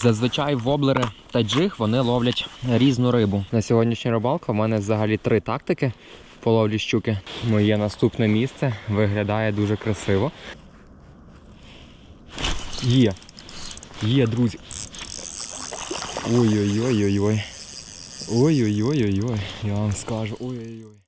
Зазвичай воблери та джиг вони ловлять різну рибу. На сьогоднішню рибалку в мене взагалі три тактики по ловлі щуки. Моє наступне місце виглядає дуже красиво. Є. Є, друзі. Ой-ой-ой-ой-ой. Ой-ой-ой-ой-ой. Я вам скажу. Ой-ой-ой.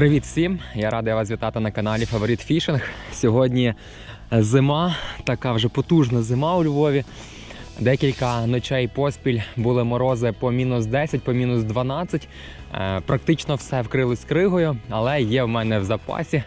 Привіт всім! Я радий вас вітати на каналі Фаворит Фішинг. Сьогодні зима, така вже потужна зима у Львові. Декілька ночей поспіль були морози по мінус 10, по мінус 12. Е, Практично все вкрилось кригою, але є в мене в запасі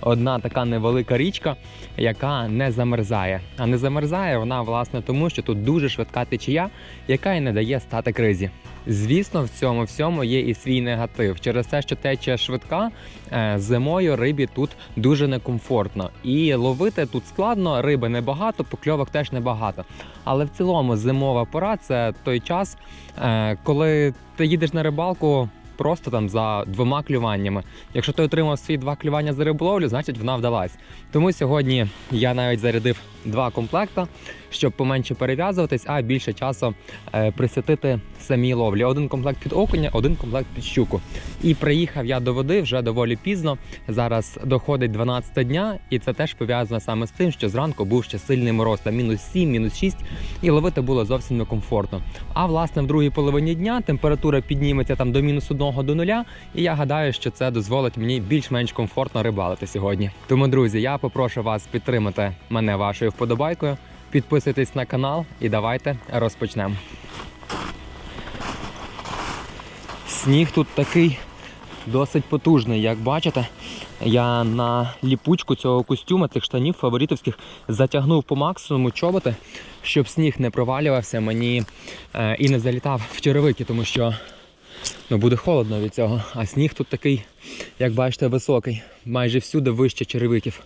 одна така невелика річка, яка не замерзає. А не замерзає вона власне тому, що тут дуже швидка течія, яка і не дає стати кризі. Звісно, в цьому всьому є і свій негатив. Через те, що течія швидка, е, зимою рибі тут дуже некомфортно. І ловити тут складно, риби небагато, покльовок теж небагато. Але в цілому зимова пора це той час, е, коли ти їдеш на рибалку. Просто там за двома клюваннями. Якщо ти отримав свої два клювання за риболовлю, значить вона вдалась. Тому сьогодні я навіть зарядив два комплекта, щоб поменше перев'язуватись, а більше часу е, присвятити самій ловлі. Один комплект під окуня, один комплект під щуку. І приїхав я до води вже доволі пізно. Зараз доходить 12 дня, і це теж пов'язано саме з тим, що зранку був ще сильний мороз, там мінус 7, мінус 6, і ловити було зовсім некомфортно. А власне в другій половині дня температура підніметься там до мінус 1 до нуля, і я гадаю, що це дозволить мені більш-менш комфортно рибалити сьогодні. Тому, друзі, я попрошу вас підтримати мене вашою вподобайкою. Підписуйтесь на канал і давайте розпочнемо. Сніг тут такий досить потужний, як бачите. Я на ліпучку цього костюма, цих штанів фаворитовських, затягнув по максимуму чоботи, щоб сніг не провалювався мені е, і не залітав в черевики, тому що ну, буде холодно від цього. А сніг тут такий, як бачите, високий, майже всюди вище черевиків.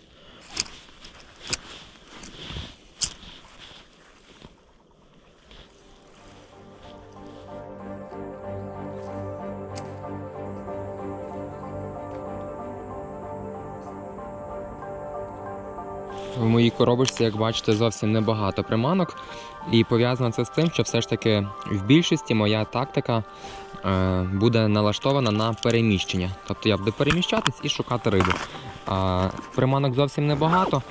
В моїй коробочці, як бачите, зовсім небагато приманок. І пов'язано це з тим, що все ж таки в більшості моя тактика е, буде налаштована на переміщення. Тобто я буду переміщатись і шукати рибу. А приманок зовсім небагато,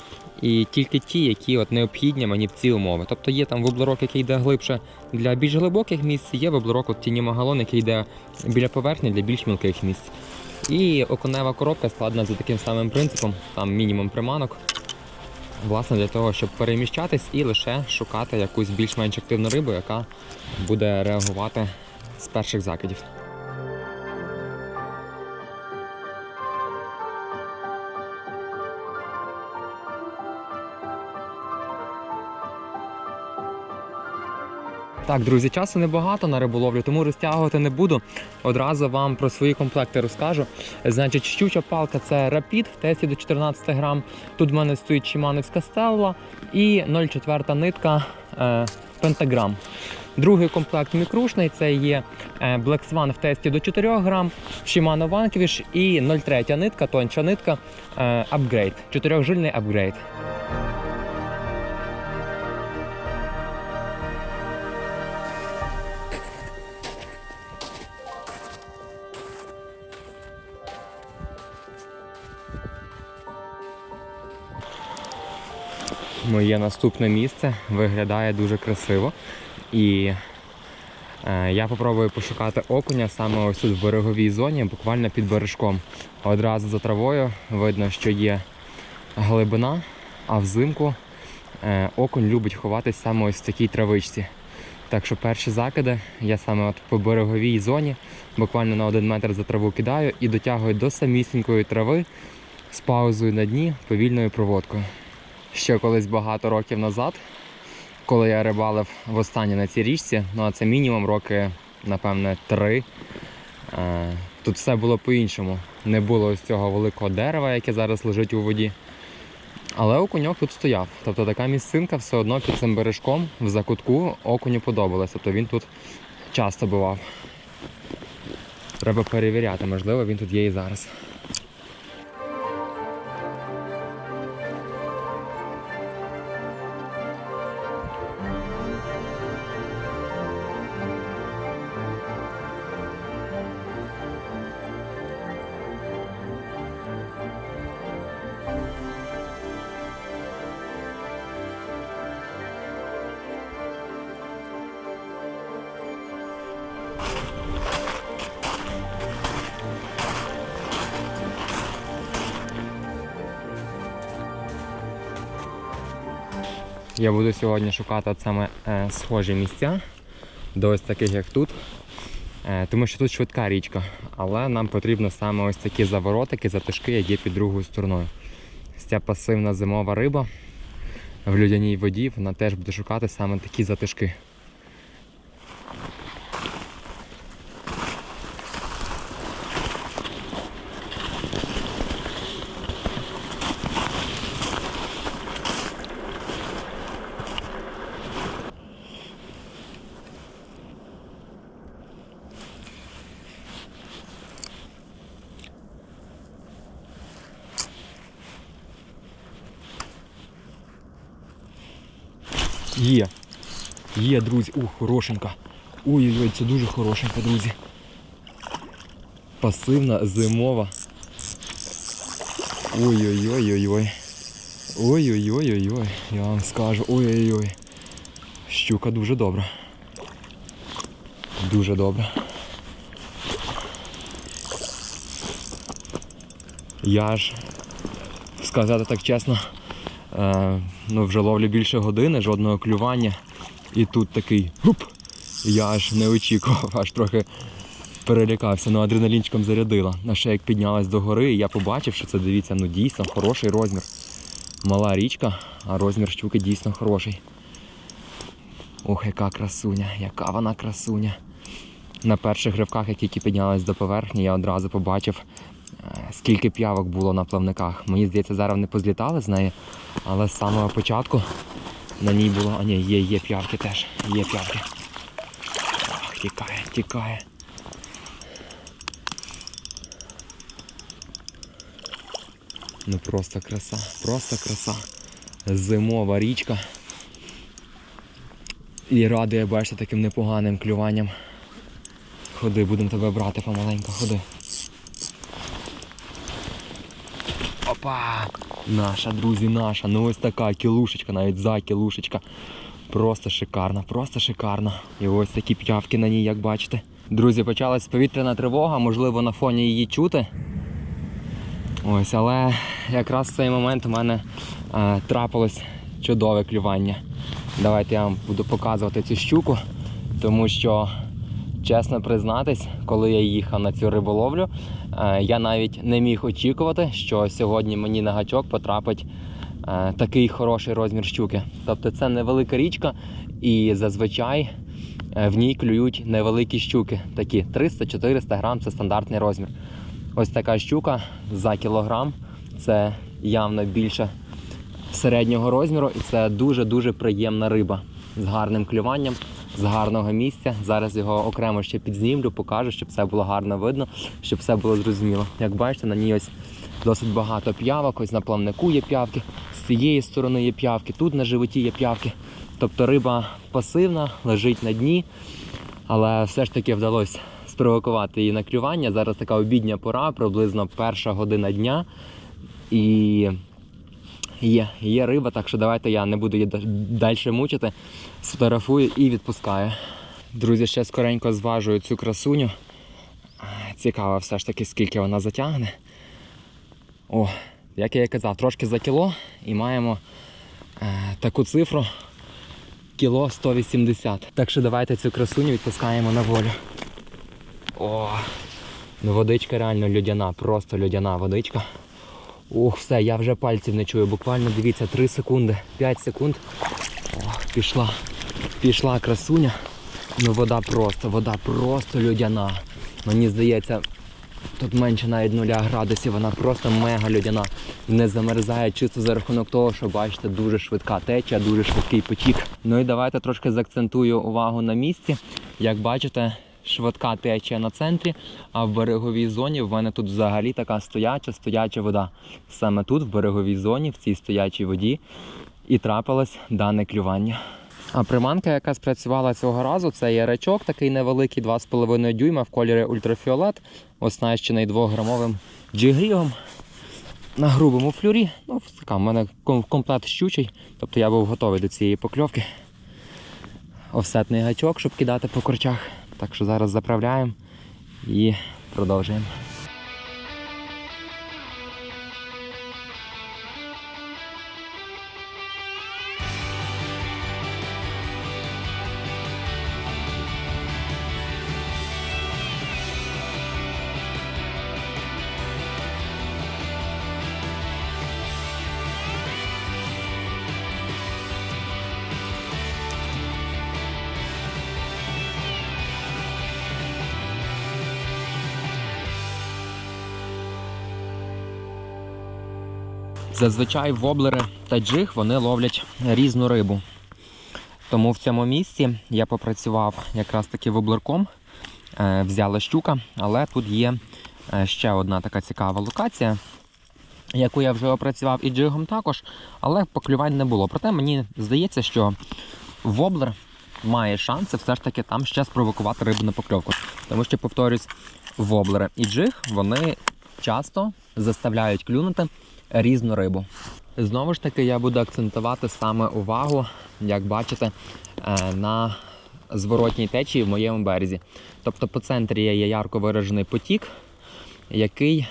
і тільки ті, які от необхідні мені в ці умови. Тобто є там вублерок, який йде глибше для більш глибоких місць, є вублерок от тіні магалон, який йде біля поверхні для більш мілких місць. І окунева коробка складена за таким самим принципом, там мінімум приманок. Власне, для того, щоб переміщатись і лише шукати якусь більш-менш активну рибу, яка буде реагувати з перших закидів. Так, друзі, часу небагато на риболовлю, тому розтягувати не буду. Одразу вам про свої комплекти розкажу. Значить, щуча палка це Rapid в тесті до 14 грам. Тут в мене стоїть Шимановська стелла і 0,4 нитка е, Pentagram. Другий комплект мікрушний це є е, Black Swan в тесті до 4 грам, Shimano Vanquish і 0,3 нитка, тонша нитка Upgrade, 4-жильний Upgrade. Моє наступне місце виглядає дуже красиво. І е, я попробую пошукати окуня саме ось тут в береговій зоні, буквально під бережком. Одразу за травою видно, що є глибина, а взимку е, окунь любить ховатись саме ось в такій травичці. Так що перші закиди я саме от по береговій зоні, буквально на один метр за траву кидаю і дотягую до самісінької трави з паузою на дні повільною проводкою. Ще колись багато років назад, коли я рибалив востаннє на цій річці, ну а це мінімум роки, напевне, три. е, Тут все було по-іншому. Не було ось цього великого дерева, яке зараз лежить у воді. Але окуньок тут стояв. Тобто така місцинка все одно під цим бережком в закутку окуню подобалась. Тобто він тут часто бував. Треба перевіряти, можливо, він тут є і зараз. Я буду сьогодні шукати саме е, схожі місця до ось таких, як тут. Е, тому що тут швидка річка, але нам потрібно саме ось такі заворотики, затишки, які під другою стороною. Ця пасивна зимова риба в людяній воді, вона теж буде шукати саме такі затишки. Є. Є, друзі. Ух, хорошенька. Ой-ой-ой, це дуже хорошенька, друзі. Пасивна, зимова. Ой-ой-ой-ой-ой. Ой-ой-ой-ой-ой. Я вам скажу. Ой-ой-ой. Щука дуже добра. Дуже добра. Я ж сказати так чесно, ну вже ловлю більше години, жодного клювання. І тут такий гуп. Я аж не очікував, аж трохи перелякався, ну адреналінчиком зарядила. А ще як піднялась до гори, я побачив, що це дивіться, ну дійсно хороший розмір. Мала річка, а розмір щуки дійсно хороший. Ох, яка красуня, яка вона красуня. На перших ривках, як тільки піднялась до поверхні, я одразу побачив, е, скільки п'явок було на плавниках. Мені здається, зараз вони позлітали з неї, але з самого початку на ній було. А ні, є, є п'явки теж. Є п'явки. Ах, тікає, тікає. Ну просто краса, просто краса. Зимова річка. І радує, бачите, таким непоганим клюванням. Ходи, будемо тебе брати помаленьку, ходи. Опа! Наша, друзі, наша. Ну ось така кілушечка, навіть за кілушечка. Просто шикарна, просто шикарна. І ось такі п'явки на ній, як бачите. Друзі, почалась повітряна тривога, можливо, на фоні її чути. Ось, але якраз в цей момент у мене е, трапилось чудове клювання. Давайте я вам буду показувати цю щуку, тому що, чесно признатись, коли я їхав на цю риболовлю, е, я навіть не міг очікувати, що сьогодні мені на гачок потрапить е, такий хороший розмір щуки. Тобто це невелика річка, і зазвичай е, в ній клюють невеликі щуки. Такі 300-400 грам це стандартний розмір. Ось така щука за кілограм. Це явно більше середнього розміру, і це дуже-дуже приємна риба з гарним клюванням, з гарного місця. Зараз його окремо ще підзнімлю, покажу, щоб все було гарно видно, щоб все було зрозуміло. Як бачите, на ній ось досить багато п'явок. Ось на плавнику є п'явки, з цієї сторони є п'явки, тут на животі є п'явки. Тобто риба пасивна, лежить на дні, але все ж таки вдалося спровокувати її на клювання. Зараз така обідня пора, приблизно перша година дня. І є, є риба, так що давайте я не буду її далі мучити. Сфотографую і відпускаю. Друзі, ще скоренько зважую цю красуню. Цікаво все ж таки, скільки вона затягне. О, як я і казав, трошки за кіло і маємо е, таку цифру кіло 180. Так що давайте цю красуню відпускаємо на волю. О, ну водичка реально людяна, просто людяна водичка. Ух, все, я вже пальців не чую. Буквально дивіться, 3 секунди, 5 секунд. О, пішла. Пішла красуня. Ну вода просто, вода просто людяна. Мені здається, тут менше навіть нуля градусів, вона просто мега людяна. Не замерзає чисто за рахунок того, що бачите, дуже швидка течія, дуже швидкий потік. Ну і давайте трошки заакцентую увагу на місці. Як бачите, швидка течія на центрі, а в береговій зоні в мене тут взагалі така стояча, стояча вода. Саме тут, в береговій зоні, в цій стоячій воді, і трапилось дане клювання. А приманка, яка спрацювала цього разу, це є речок, такий невеликий, 2,5 дюйма в кольорі ультрафіолет, оснащений 2-грамовим джигрігом на грубому флюрі. Ну, така, в мене комплект щучий, тобто я був готовий до цієї покльовки. Офсетний гачок, щоб кидати по корчах. Так що зараз заправляємо і продовжуємо. Зазвичай воблери та джиг вони ловлять різну рибу. Тому в цьому місці я попрацював якраз таки воблерком, е, взяла щука, але тут є е, ще одна така цікава локація, яку я вже опрацював і джигом також, але поклювань не було. Проте мені здається, що воблер має шанси все ж таки там ще спровокувати рибу на покльовку. Тому що, повторюсь, воблери і джиг вони часто заставляють клюнути різну рибу. Знову ж таки, я буду акцентувати саме увагу, як бачите, е, на зворотній течії в моєму березі. Тобто по центрі є ярко виражений потік, який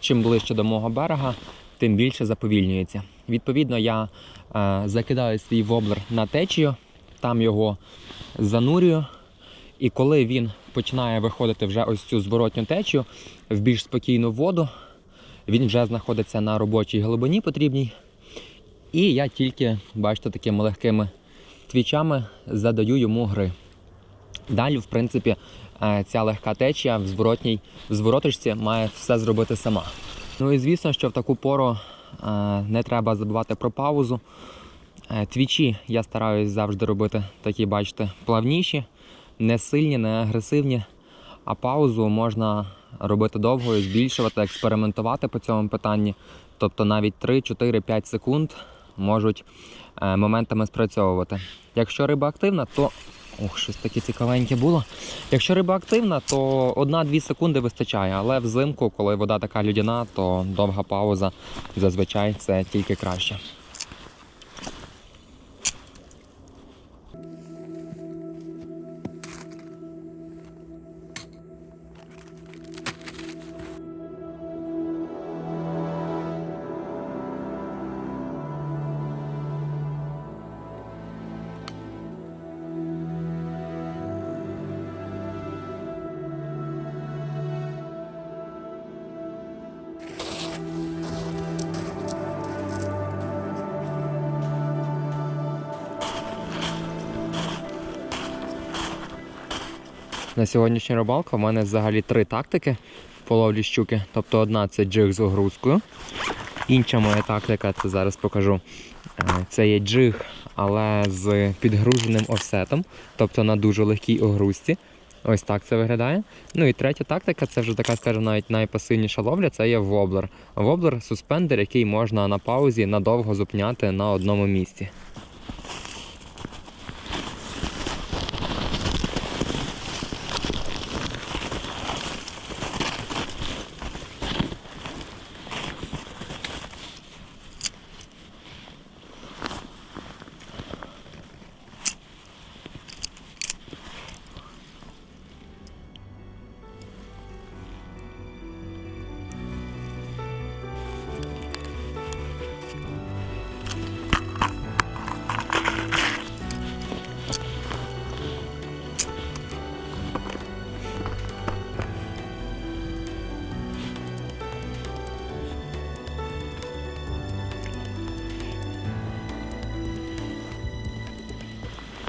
чим ближче до мого берега, тим більше заповільнюється. Відповідно, я е, закидаю свій воблер на течію, там його занурюю. І коли він починає виходити вже ось цю зворотню течію в більш спокійну воду, він вже знаходиться на робочій глибині потрібній. І я тільки, бачите, такими легкими твічами задаю йому гри. Далі, в принципі, е, ця легка течія в зворотній в звороточці має все зробити сама. Ну і звісно, що в таку пору е, не треба забувати про паузу. Е, Твічі я стараюсь завжди робити такі, бачите, плавніші, не сильні, не агресивні. А паузу можна робити довгою, збільшувати, експериментувати по цьому питанні. Тобто навіть 3, 4, 5 секунд можуть е, моментами спрацьовувати. Якщо риба активна, то. Ох, щось таке цікавеньке було. Якщо риба активна, то 1-2 секунди вистачає, але взимку, коли вода така людяна, то довга пауза зазвичай це тільки краще. На сьогоднішню рибалку в мене взагалі три тактики по ловлі щуки. Тобто одна це джиг з огрузкою. Інша моя тактика, це зараз покажу. е, Це є джиг, але з підгруженим офсетом, тобто на дуже легкій огрузці. Ось так це виглядає. Ну і третя тактика, це вже така, скажімо, навіть найпасивніша ловля, це є воблер. Воблер суспендер, який можна на паузі надовго зупиняти на одному місці.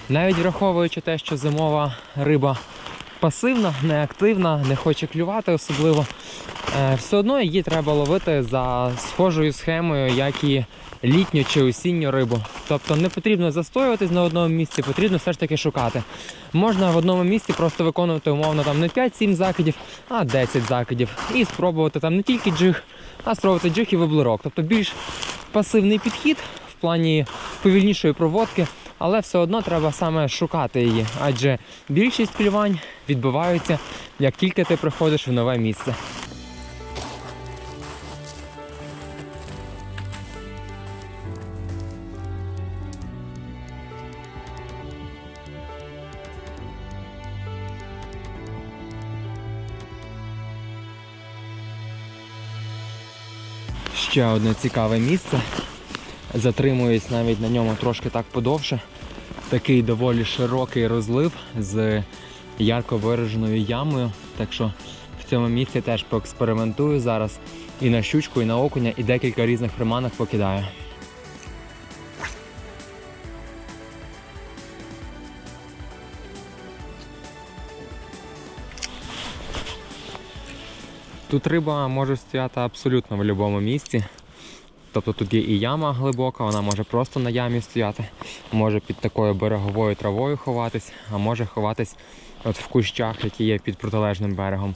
Навіть враховуючи те, що зимова риба пасивна, неактивна, не хоче клювати особливо, е, все одно її треба ловити за схожою схемою, як і літню чи осінню рибу. Тобто не потрібно застоюватись на одному місці, потрібно все ж таки шукати. Можна в одному місці просто виконувати умовно там не 5-7 закидів, а 10 закидів. І спробувати там не тільки джиг, а спробувати джиг і воблерок. Тобто більш пасивний підхід в плані повільнішої проводки, але все одно треба саме шукати її, адже більшість клювань відбуваються, як тільки ти приходиш в нове місце. Ще одне цікаве місце. Затримуюсь навіть на ньому трошки так подовше. Такий доволі широкий розлив з ярко вираженою ямою. Так що в цьому місці теж поекспериментую зараз і на щучку, і на окуня, і декілька різних приманок покидаю. Тут риба може стояти абсолютно в будь-якому місці. Тобто тут є і яма глибока, вона може просто на ямі стояти, може під такою береговою травою ховатись, а може ховатись от в кущах, які є під протилежним берегом.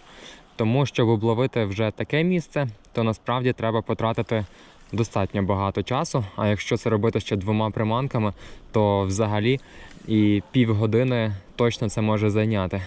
Тому, щоб обловити вже таке місце, то насправді треба потратити достатньо багато часу. А якщо це робити ще двома приманками, то взагалі і півгодини точно це може зайняти.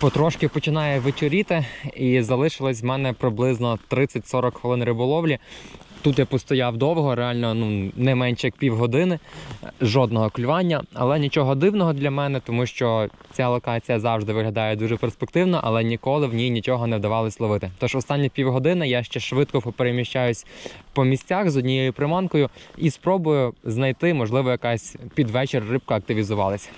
Потрошки починає вечоріти і залишилось в мене приблизно 30-40 хвилин риболовлі. Тут я постояв довго, реально ну, не менше як півгодини, жодного клювання, але нічого дивного для мене, тому що ця локація завжди виглядає дуже перспективно, але ніколи в ній нічого не вдавалось ловити. Тож останні півгодини я ще швидко переміщаюсь по місцях з однією приманкою і спробую знайти, можливо, якась під вечір рибка активізувалась.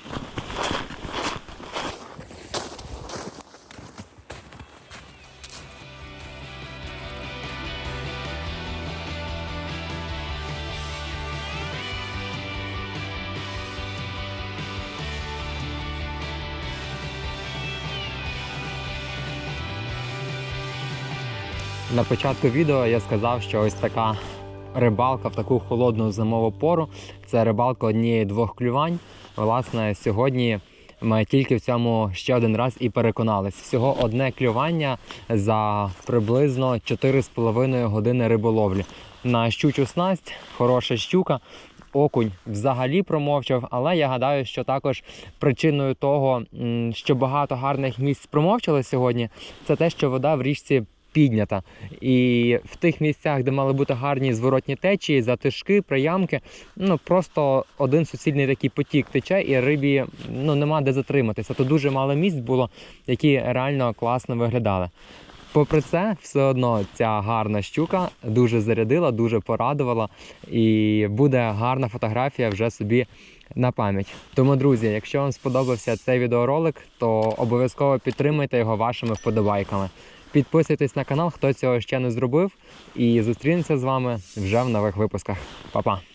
На початку відео я сказав, що ось така рибалка в таку холодну зимову пору це рибалка однієї-двох клювань. Власне, сьогодні ми тільки в цьому ще один раз і переконались. Всього одне клювання за приблизно 4,5 години риболовлі. На щучу снасть, хороша щука. Окунь взагалі промовчав, але я гадаю, що також причиною того, що багато гарних місць промовчали сьогодні, це те, що вода в річці піднята. І в тих місцях, де мали бути гарні зворотні течії, затишки, приямки, ну просто один суцільний такий потік тече, і рибі ну нема де затриматися. То дуже мало місць було, які реально класно виглядали. Попри це, все одно ця гарна щука дуже зарядила, дуже порадувала, і буде гарна фотографія вже собі на пам'ять. Тому, друзі, якщо вам сподобався цей відеоролик, то обов'язково підтримайте його вашими вподобайками. Підписуйтесь на канал, хто цього ще не зробив, і зустрінемося з вами вже в нових випусках. Па-па!